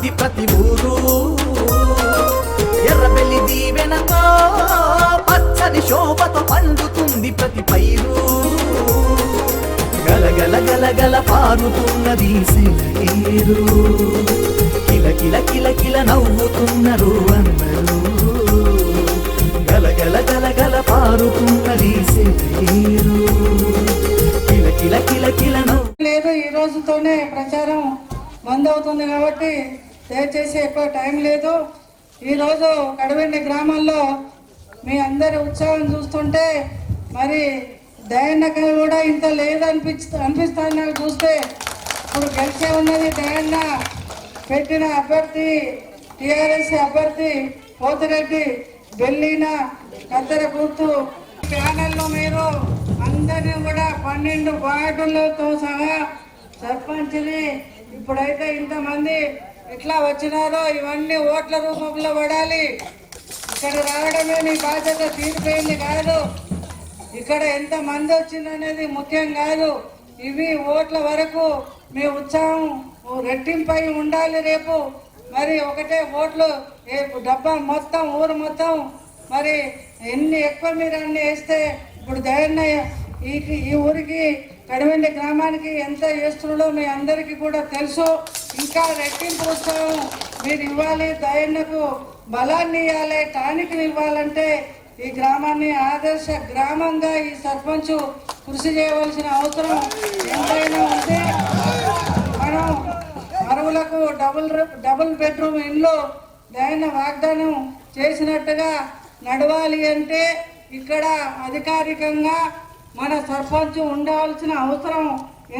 కలకలలాడుతుంది ప్రతి ఊరు. ఎర్రబెల్లి దీవెనతో పచ్చని శోభతో పండుతుంది ప్రతి పైరు. గలగల గలగల పారుతున్నది సిలకీరు కిల కిల కిల కిల నవ్వుతున్నారు అందరూ గలగల గలగల పారుతున్నది సిలకీరు కిల కిల కిల కిల నవ్వు. లేదు ఈ రోజుతోనే ప్రచారం మందవుతుంది కాబట్టి దయచేసి ఎక్కువ టైం లేదు. ఈరోజు కడవెండి గ్రామంలో మీ అందరి ఉత్సాహం చూస్తుంటే మరి దయన్నక కూడా ఇంత లేదనిపించ అనిపిస్తుంది నాకు చూస్తే. ఇప్పుడు గెలిచే ఉన్నది దయన్న పెట్టిన అభ్యర్థి టిఆర్ఎస్ అభ్యర్థి పోతిరెడ్డి బెల్లిన కత్తెర గుర్తు. ప్యానెల్లో మీరు అందరినీ కూడా పన్నెండు వార్డులతో సహా సర్పంచ్ని ఇప్పుడైతే ఇంతమంది ఎట్లా వచ్చినారో ఇవన్నీ ఓట్ల రూపంలో పడాలి. ఇక్కడ రావడమే నీ బాధ్యత తీరిపోయింది కాదు. ఇక్కడ ఎంత మంది వచ్చిందనేది ముఖ్యం కాదు. ఇవి ఓట్ల వరకు మీ ఉత్సాహం రెట్టింపై ఉండాలి రేపు. మరి ఒకటే ఓట్లు డబ్బా మొత్తం ఊరు మొత్తం. మరి ఎన్ని ఎక్కువ మీరు అన్ని వేస్తే ఇప్పుడు దయన్న ఈ ఊరికి కడివెండి గ్రామానికి ఎంత చేస్తున్నాడో మీ అందరికీ కూడా తెలుసు. ఇంకా రెట్టింపు ఉత్సవం మీరు ఇవ్వాలి దయన్నకు బలాన్ని ఇవ్వాలి టానిక్ని ఇవ్వాలంటే ఈ గ్రామాన్ని ఆదర్శ గ్రామంగా ఈ సర్పంచ్ కృషి చేయవలసిన అవసరం ఎంతైనా ఉంది మనం అరువులకు డబుల్ డబుల్ బెడ్రూమ్ ఇండ్లు దయన వాగ్దానం చేసినట్టుగా నడవాలి అంటే ఇక్కడ అధికారికంగా మన సర్పంచ్ ఉండాల్సిన అవసరం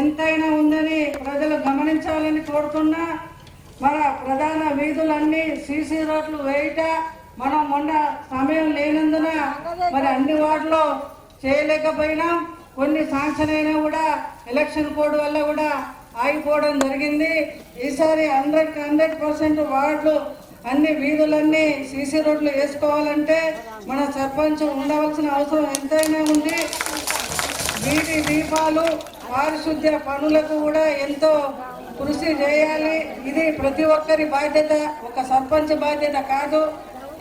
ఎంతైనా ఉందని ప్రజలు గమనించాలని కోరుతున్నా. మన ప్రధాన వీధులన్నీ సీసీ రోడ్లు వేయట. మనం మొన్న సమయం లేనందున మరి అన్ని వార్డులో చేయలేకపోయినాం కొన్ని శాంక్షన్ అయినా కూడా ఎలక్షన్ కోడ్ వల్ల కూడా ఆగిపోవడం జరిగింది. ఈసారి హండ్రెడ్ హండ్రెడ్ పర్సెంట్ వార్డులు అన్ని వీధులన్నీ సీసీ రోడ్లు వేసుకోవాలంటే మన సర్పంచ్ ఉండవలసిన అవసరం ఎంతైనా ఉంది. వీటి దీపాలు పారిశుద్ధ్య పనులకు కూడా ఎంతో కృషి చేయాలి. ఇది ప్రతి ఒక్కరి బాధ్యత. ఒక సర్పంచ్ బాధ్యత కాదు.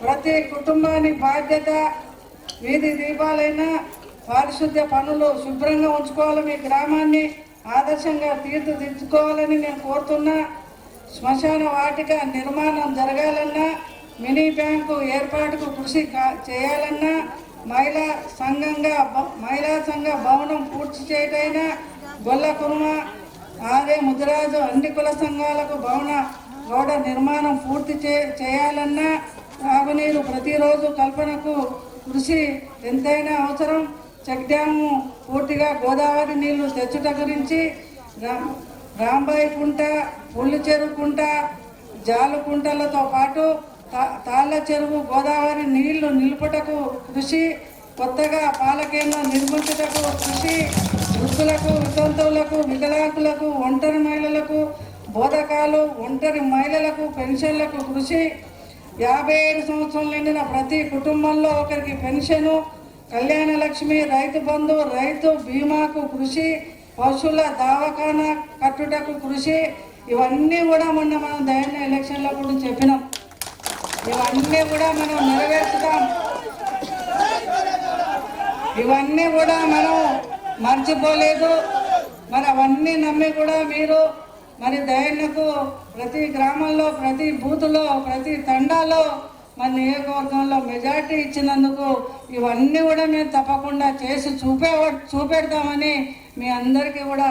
ప్రతి కుటుంబాన్ని బాధ్యత. వీధి దీపాలైనా పారిశుద్ధ్య పనులు శుభ్రంగా ఉంచుకోవాలి. మీ గ్రామాన్ని ఆదర్శంగా తీర్చిదిద్దుకోవాలని నేను కోరుతున్నా. శ్మశాన వాటిక నిర్మాణం జరగాలన్నా మినీ బ్యాంకు ఏర్పాటుకు కృషి కా- చేయాలన్నా మహిళా సంఘంగా మహిళా సంఘ భవనం పూర్తి చేయటైనా గొల్ల కుర్మ ఆదే ముదిరాజు అన్ని కుల సంఘాలకు భవన గోడ నిర్మాణం పూర్తి చే చేయాలన్నా తాగునీరు ప్రతిరోజు కల్పనకు కృషి ఎంతైనా అవసరం. చెక్ డ్యాము పూర్తిగా గోదావరి నీళ్ళు తెచ్చుట గురించి రా- రాంబాయి కుంట పుల్లు చెరువు కుంట జాలు కుంటలతో పాటు తాళ్ళ చెరువు గోదావరి నీళ్ళు నిలుపుటకు కృషి కొత్తగా పాల కేంద్రం నిర్మించుటకు కృషి వృద్ధులకు వితంతువులకు వికలాంగులకు ఒంటరి మహిళలకు బోధకాలు ఒంటరి మహిళలకు పెన్షన్లకు కృషి. యాభై ఐదు సంవత్సరాలు నిండిన ప్రతి కుటుంబంలో ఒకరికి పెన్షను కళ్యాణ లక్ష్మి రైతు బంధు రైతు బీమాకు కృషి పశువుల దవాఖానా కట్టుటకు కృషి. ఇవన్నీ కూడా మొన్న మనం దయన ఎలక్షన్లో కూడా చెప్పినాం. ఇవన్నీ కూడా మనం నెరవేర్చుతాం. ఇవన్నీ కూడా మనం మర్చిపోలేదు. మరి అవన్నీ నమ్మి కూడా మీరు మరి దయన్నకు ప్రతి గ్రామంలో ప్రతి బూతులో ప్రతి తండాలో మన నియోజకవర్గంలో మెజార్టీ ఇచ్చినందుకు ఇవన్నీ కూడా మేము తప్పకుండా చేసి చూపే చూపెడతామని మీ అందరికీ కూడా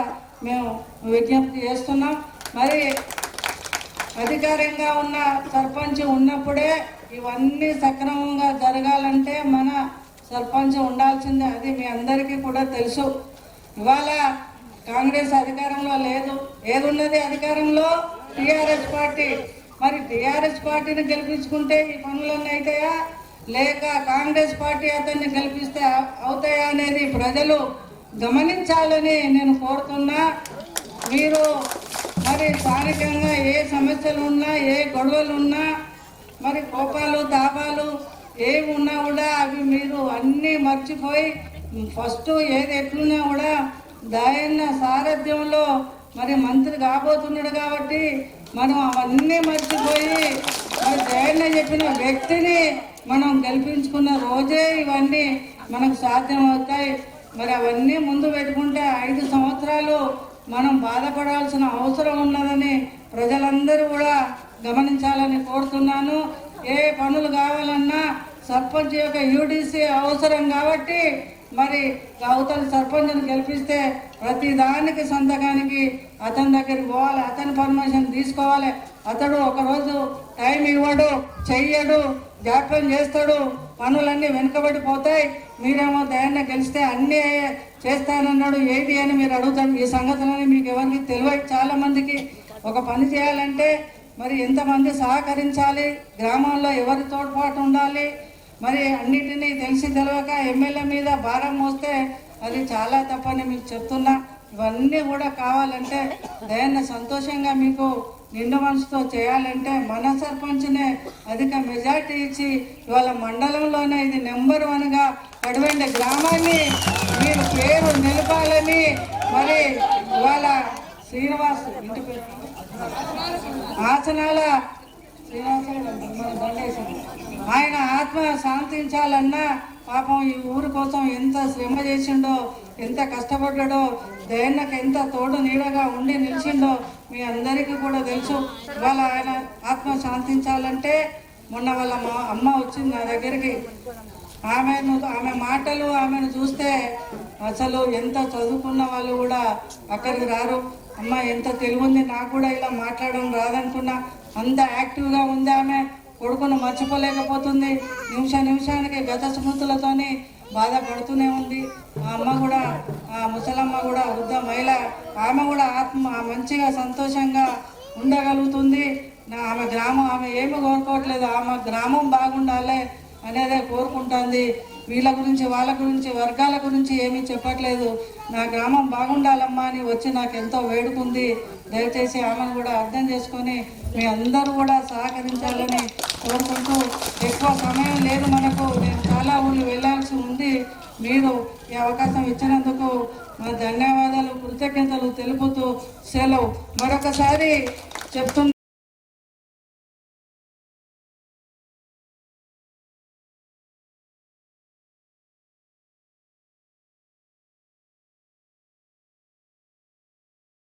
మేము విజ్ఞప్తి చేస్తున్నాం. మరి అధికారంగా ఉన్న సర్పంచ్ ఉన్నప్పుడే ఇవన్నీ సక్రమంగా జరగాలంటే మన సర్పంచ్ ఉండాల్సిందే. అది మీ అందరికీ కూడా తెలుసు. ఇవాళ కాంగ్రెస్ అధికారంలో లేదు. ఏదున్నది అధికారంలో? TRS party. మరి టిఆర్ఎస్ పార్టీని గెలిపించుకుంటే ఈ పనులన్నీ అవుతాయా లేక కాంగ్రెస్ పార్టీ అతన్ని గెలిపిస్తే అవుతాయా అనేది ప్రజలు గమనించాలని నేను కోరుతున్నా. మీరు మరి స్థానికంగా ఏ సమస్యలు ఉన్నా ఏ గొడవలు ఉన్నా మరి కోపాలు తాపాలు ఏమి ఉన్నా కూడా అవి మీరు అన్నీ మర్చిపోయి ఫస్ట్ ఏది ఎట్లున్నా కూడా దాయన్న సారథ్యంలో మరి మంత్రి కాబోతున్నాడు కాబట్టి మనం అవన్నీ మర్చిపోయి మరి దయన్న చెప్పిన వ్యక్తిని మనం గెలిపించుకున్న రోజే ఇవన్నీ మనకు సాధ్యమవుతాయి. మరి అవన్నీ ముందు పెట్టుకుంటే ఐదు సంవత్సరాలు మనం బాధపడాల్సిన అవసరం ఉన్నదని ప్రజలందరూ కూడా గమనించాలని కోరుతున్నాను. ఏ పనులు కావాలన్నా సర్పంచ్ యొక్క యూడిసి అవసరం కాబట్టి మరి అవతల సర్పంచ్ని గెలిపిస్తే ప్రతి దానికి సంతకానికి అతని దగ్గరికి పోవాలి అతని పర్మిషన్ తీసుకోవాలి. అతడు ఒకరోజు టైం ఇవ్వడు చెయ్యడు జాప్యం చేస్తాడు పనులన్నీ వెనుకబడిపోతాయి. మీరేమో దయాన్ని గెలిస్తే అన్నీ చేస్తానన్నాడు. ఏది అని మీరు అడుగుతారు? ఈ సంగతులని మీకు ఎవరికి తెలియదు. చాలా మందికి ఒక పని చేయాలంటే మరి ఎంతమంది సహకరించాలి? గ్రామంలో ఎవరి తోడ్పాటు ఉండాలి? మరి అన్నిటినీ తెలిసి తెలియక ఎమ్మెల్యే మీద భారం మోస్తే అది చాలా తప్పని మీకు చెప్తున్నా. ఇవన్నీ కూడా కావాలంటే దయాన్ని సంతోషంగా మీకు నిండు మనసుతో చేయాలంటే మన సర్పంచ్నే అధిక మెజార్టీ ఇచ్చి ఇవాళ మండలంలోనే ఇది నెంబర్ వన్గా కడివెండి గ్రామాన్ని మీరు పేరు నిలపాలని మరి ఇవాళ శ్రీనివాస్ ఇంటి పేరు. ఆసనాల ఆయన ఆత్మ శాంతించాలన్నా పాపం ఈ ఊరి కోసం ఎంత శ్రమ చేసిండో ఎంత కష్టపడ్డాడో దయన్నకు ఎంత తోడు నీడగా ఉండి నిలిచిండో మీ అందరికీ కూడా తెలుసు. ఇవాళ ఆయన ఆత్మ శాంతించాలంటే మొన్న వాళ్ళ మా అమ్మ వచ్చింది నా దగ్గరికి. ఆమెను ఆమె మాటలు ఆమెను చూస్తే అసలు ఎంత చదువుకున్న వాళ్ళు కూడా అక్కడికి రారు. అమ్మ ఎంత తెలివి ఉంది నాకు కూడా ఇలా మాట్లాడడం రాదనుకున్నా. అంత యాక్టివ్గా ఉంది ఆమె. కొడుకును మర్చిపోలేకపోతుంది. నిమిష నిమిషానికి గత స్మృతులతోనే బాధపడుతూనే ఉంది. ఆ అమ్మ కూడా ఆ ముసలమ్మ కూడా వృద్ధ మహిళ ఆమె కూడా ఆత్మ మంచిగా సంతోషంగా ఉండగలుగుతుంది. నా ఆమె గ్రామం ఆమె ఏమి కోరుకోవట్లేదు. ఆమె గ్రామం బాగుండాలి అనేదే కోరుకుంటుంది. వీళ్ళ గురించి వాళ్ళ గురించి వర్గాల గురించి ఏమీ చెప్పట్లేదు. నా గ్రామం బాగుండాలమ్మా అని వచ్చి నాకు ఎంతో వేడుకుంది. దయచేసి ఆమెను కూడా అర్థం చేసుకొని మీ అందరూ కూడా సహకరించాలని కోరుకుంటూ ఎక్కువ సమయం లేదు మనకు. నేను చాలా ఊళ్ళు వెళ్ళాల్సి ఉంది. మీరు ఈ అవకాశం ఇచ్చినందుకు మా ధన్యవాదాలు కృతజ్ఞతలు తెలుపుతూ సెలవు. మరొకసారి చెప్తున్నా